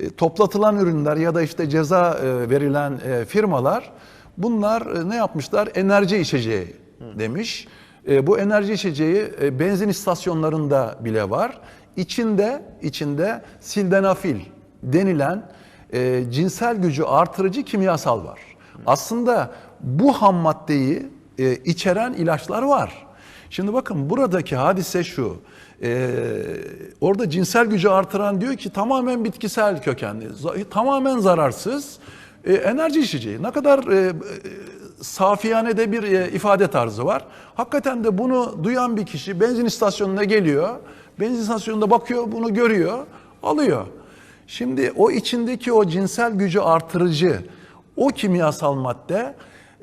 e, toplatılan ürünler ya da işte ceza e, verilen e, firmalar bunlar ne yapmışlar? Enerji içeceği demiş. Bu enerji içeceği benzin istasyonlarında bile var. İçinde içinde sildenafil denilen cinsel gücü artırıcı kimyasal var. Aslında bu ham maddeyi içeren ilaçlar var. Şimdi bakın buradaki hadise şu. Ee, orada cinsel gücü artıran diyor ki tamamen bitkisel kökenli, tamamen zararsız e, enerji içeceği. Ne kadar e, e, safiyane de bir e, ifade tarzı var. Hakikaten de bunu duyan bir kişi benzin istasyonuna geliyor. Benzin istasyonunda bakıyor, bunu görüyor, alıyor. Şimdi o içindeki o cinsel gücü artırıcı, o kimyasal madde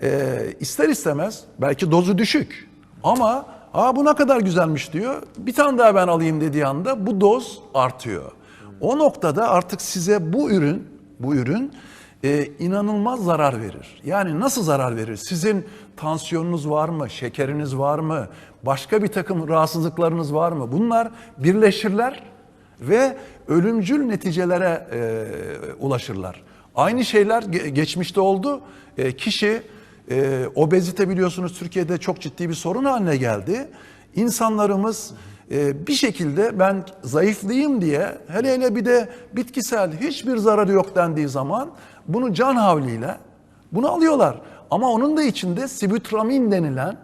e, ister istemez belki dozu düşük ama Aa bu ne kadar güzelmiş diyor. Bir tane daha ben alayım dediği anda bu doz artıyor. O noktada artık size bu ürün, bu ürün e, inanılmaz zarar verir. Yani nasıl zarar verir? Sizin tansiyonunuz var mı? Şekeriniz var mı? Başka bir takım rahatsızlıklarınız var mı? Bunlar birleşirler ve ölümcül neticelere e, ulaşırlar. Aynı şeyler ge- geçmişte oldu. E, kişi e, obezite biliyorsunuz Türkiye'de çok ciddi bir sorun haline geldi. İnsanlarımız e, bir şekilde ben zayıflayayım diye hele hele bir de bitkisel hiçbir zararı yok dendiği zaman bunu can havliyle bunu alıyorlar. Ama onun da içinde sibutramin denilen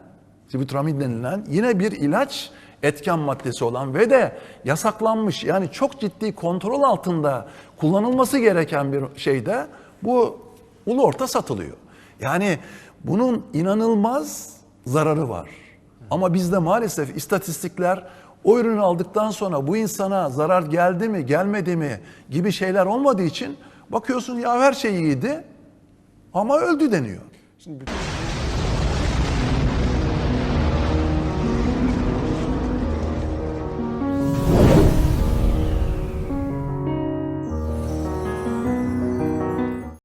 sibutramin denilen yine bir ilaç etken maddesi olan ve de yasaklanmış yani çok ciddi kontrol altında kullanılması gereken bir şeyde bu ulu orta satılıyor. Yani bunun inanılmaz zararı var. Ama bizde maalesef istatistikler o ürünü aldıktan sonra bu insana zarar geldi mi gelmedi mi gibi şeyler olmadığı için bakıyorsun ya her şey iyiydi ama öldü deniyor. Şimdi bütün